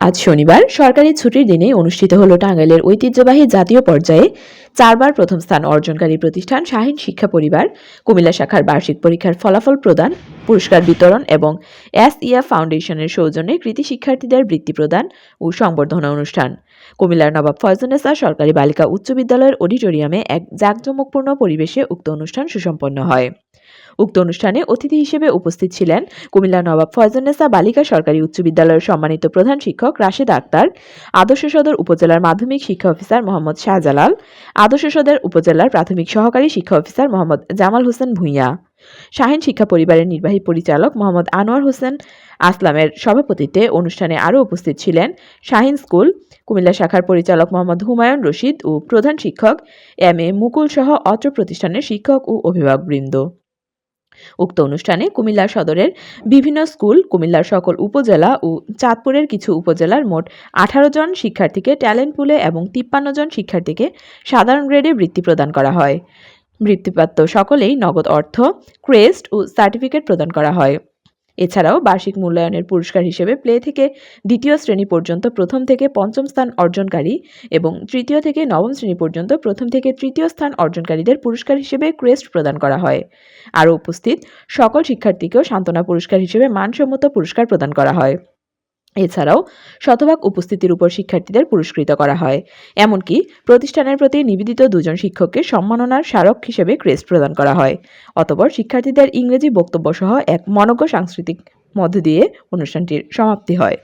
আজ শনিবার সরকারি ছুটির দিনে অনুষ্ঠিত হলো টাঙ্গাইলের ঐতিহ্যবাহী জাতীয় পর্যায়ে চারবার প্রথম স্থান অর্জনকারী প্রতিষ্ঠান শাহীন শিক্ষা পরিবার, কুমিল্লা শাখার বার্ষিক পরীক্ষার ফলাফল প্রদান, পুরস্কার বিতরণ এবং এস ইয়া ফাউন্ডেশনের সৌজন্যে কৃতি শিক্ষার্থীদের বৃত্তি প্রদান ও সংবর্ধনা অনুষ্ঠান। কুমিল্লার নবাব ফয়জুন্নেসা সরকারি বালিকা উচ্চ বিদ্যালয়ের অডিটোরিয়ামে এক জাঁকজমকপূর্ণ পরিবেশে উক্ত অনুষ্ঠান সুসম্পন্ন হয়। উক্ত অনুষ্ঠানে অতিথি হিসেবে উপস্থিত ছিলেন কুমিল্লা নবাব ফয়জুন্নেসা বালিকা সরকারি উচ্চ বিদ্যালয়ের সম্মানিত প্রধান শিক্ষক রাশেদ আক্তার, আদর্শ সদর উপজেলার মাধ্যমিক শিক্ষা অফিসার মোহাম্মদ শাহজালাল, আদর্শ সদর উপজেলার প্রাথমিক সহকারী শিক্ষা অফিসার মোহাম্মদ জামাল হোসেন ভূঁইয়া, শাহিন শিক্ষা পরিবারের নির্বাহী পরিচালক মোহাম্মদ আনোয়ার হোসেন আসলামের সভাপতিত্বে অনুষ্ঠানে আরও উপস্থিত ছিলেন শাহিন স্কুল, কুমিল্লা শাখার পরিচালক মোহাম্মদ হুমায়ুন রশিদ ও প্রধান শিক্ষক এম এ মুকুল সহ অত্র প্রতিষ্ঠানের শিক্ষক ও অভিভাবকবৃন্দ। উক্ত অনুষ্ঠানে কুমিল্লা সদরের বিভিন্ন স্কুল, কুমিল্লার সকল উপজেলা ও চাঁদপুরের কিছু উপজেলার মোট আঠারো জন শিক্ষার্থীকে ট্যালেন্ট পুলে এবং তিপ্পান্ন জন শিক্ষার্থীকে সাধারণ গ্রেডে বৃত্তি প্রদান করা হয়। বৃত্তিপ্রাপ্ত সকলেই নগদ অর্থ, ক্রেস্ট ও সার্টিফিকেট প্রদান করা হয়। এছাড়াও বার্ষিক মূল্যায়নের পুরস্কার হিসেবে প্লে থেকে দ্বিতীয় শ্রেণি পর্যন্ত প্রথম থেকে পঞ্চম স্থান অর্জনকারী এবং তৃতীয় থেকে নবম শ্রেণি পর্যন্ত প্রথম থেকে তৃতীয় স্থান অর্জনকারীদের পুরস্কার হিসেবে ক্রেস্ট প্রদান করা হয়। আরও উপস্থিত, সকল শিক্ষার্থীকেও সান্ত্বনা পুরস্কার হিসেবে মানসম্মত পুরস্কার প্রদান করা হয়। এছাড়াও শতভাগ উপস্থিতির উপর শিক্ষার্থীদের পুরস্কৃত করা হয়। এমনকি প্রতিষ্ঠানের প্রতি নিবেদিত দুজন শিক্ষককে সম্মাননার স্মারক হিসেবে ক্রেস্ট প্রদান করা হয়। অতপর শিক্ষার্থীদের ইংরেজি বক্তব্য সহ এক মনজ্ঞ সাংস্কৃতিক মধ্য দিয়ে অনুষ্ঠানটির সমাপ্তি হয়।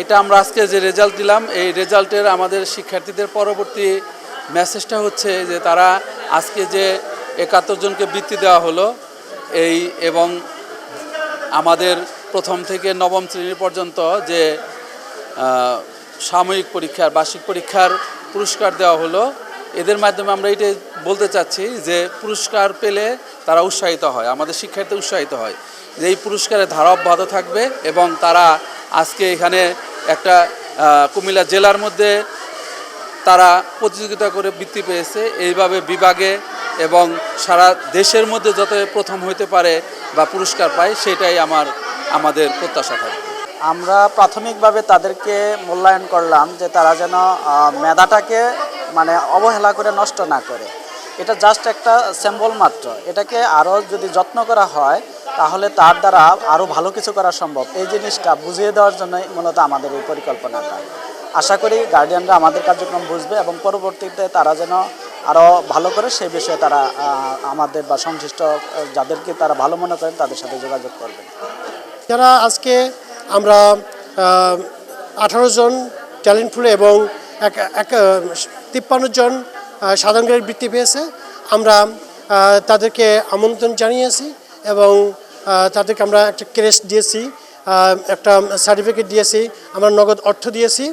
এটা আমরা আজকে যে রেজাল্ট দিলাম, এই রেজাল্টের আমাদের শিক্ষার্থীদের পরবর্তী মেসেজটা হচ্ছে যে তারা আজকে যে একাত্তর জনকে বৃত্তি দেওয়া হলো, এই এবং আমাদের প্রথম থেকে নবম শ্রেণি পর্যন্ত যে সাময়িক পরীক্ষার, বার্ষিক পরীক্ষার পুরস্কার দেওয়া হলো, এদের মাধ্যমে আমরা এটাই বলতে চাচ্ছি যে, পুরস্কার পেলে তারা উৎসাহিত হয়, আমাদের শিক্ষার্থী উৎসাহিত হয়। যে এই পুরস্কারের ধারা অব্যাহত থাকবে এবং তারা আজকে এখানে একটা কুমিল্লা জেলার মধ্যে তারা প্রতিযোগিতা করে বৃত্তি পেয়েছে। এইভাবে বিভাগে এবং সারা দেশের মধ্যে যত প্রথম হইতে পারে বা পুরস্কার পায়, সেটাই আমার, আমাদের প্রত্যাশা থাকে। আমরা প্রাথমিকভাবে তাদেরকে মূল্যায়ন করলাম যে তারা যেন মেধাটাকে মানে অবহেলা করে নষ্ট না করে। এটা জাস্ট একটা স্যাম্বল মাত্র। এটাকে আরও যদি যত্ন করা হয়, তাহলে তার দ্বারা আরও ভালো কিছু করা সম্ভব। এই জিনিসটা বুঝিয়ে দেওয়ার জন্যই মূলত আমাদের এই পরিকল্পনাটা। আশা করি গার্ডিয়ানরা আমাদের কার্যক্রম বুঝবে এবং পরবর্তীতে তারা যেন আরও ভালো করে সেই বিষয়ে তারা আমাদের বা সংশ্লিষ্ট যাদেরকে তারা ভালো মনে করেন তাদের সাথে যোগাযোগ করবেন। যারা আজকে আমরা আঠারো জন ট্যালেন্ট ফুল এবং এক এক তিপ্পান্ন জন সাধারণ বৃত্তি পেয়েছে, আমরা তাদেরকে আমন্ত্রণ জানিয়েছি এবং তাদেরকে আমরা একটা ক্রেস্ট দিয়েছি একটা সার্টিফিকেট দিয়েছি, আমরা নগদ অর্থ দিয়েছি।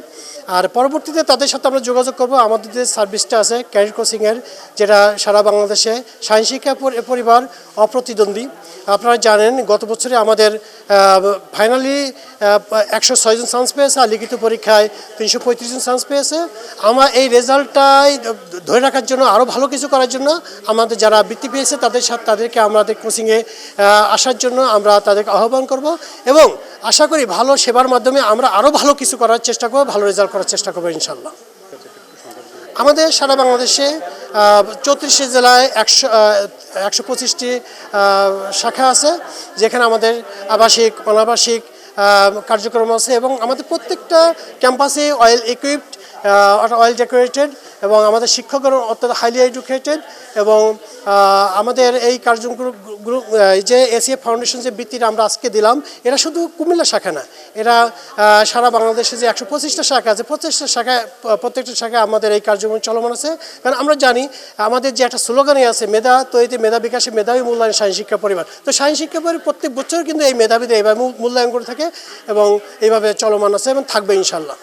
আর পরবর্তীতে তাদের সাথে আমরা যোগাযোগ করব। আমাদের যে সার্ভিসটা আছে, ক্যারিয়ার কোচিংয়ের, যেটা সারা বাংলাদেশে সায়েন্স শিক্ষা পরিবার অপ্রতিদ্বন্দ্বী। আপনারা জানেন, গত বছরে আমাদের ফাইনালি একশো ছয়জন চান্স পেয়েছে আর লিখিত পরীক্ষায় তিনশো পঁয়ত্রিশ জন চান্স পেয়েছে। আমার এই রেজাল্টটাই ধরে রাখার জন্য আরও ভালো কিছু করার জন্য আমাদের যারা বৃত্তি পেয়েছে, তাদের সাথে, তাদেরকে আমাদের কোচিংয়ে আসার জন্য আমরা তাদেরকে আহ্বান করব। এবং আশা করি ভালো সেবার মাধ্যমে আমরা আরও ভালো কিছু করার চেষ্টা করব, ভালো রেজাল্ট করার চেষ্টা করব ইনশাল্লাহ আমাদের সারা বাংলাদেশে চৌত্রিশটি জেলায় একশো একশো পঁচিশটি শাখা আছে, যেখানে আমাদের আবাসিক, অনাবাসিক কার্যক্রম আছে এবং আমাদের প্রত্যেকটা ক্যাম্পাসে অয়েল ইকুইপড অয়েল ডেকোরেটেড এবং আমাদের শিক্ষকরা অত্যন্ত হাইলি এডুকেটেড এবং আমাদের এই কার্যক্রম গ্রুপ যে এসিএফ ফাউন্ডেশন যে বৃত্তিটা আমরা আজকে দিলাম, এরা শুধু কুমিল্লা শাখা না, এরা সারা বাংলাদেশে যে একশো পঁচিশটা শাখা আছে, পঁচিশটা শাখায়, প্রত্যেকটা শাখায় আমাদের এই কার্যক্রম চলমান আছে। কারণ আমরা জানি, আমাদের যে একটা স্লোগানই আছে, মেধা তৈরিতে, মেধা বিকাশে, মেধাবী মূল্যায়ন, সায়েন্স শিক্ষা পরিবার। তো সায়েন্স শিক্ষা পরিবার প্রত্যেক বছর কিন্তু এই মেধাবীদের এইভাবে মূল্যায়ন করে থাকে এবং এইভাবে চলমান আছে এবং থাকবে ইনশাল্লাহ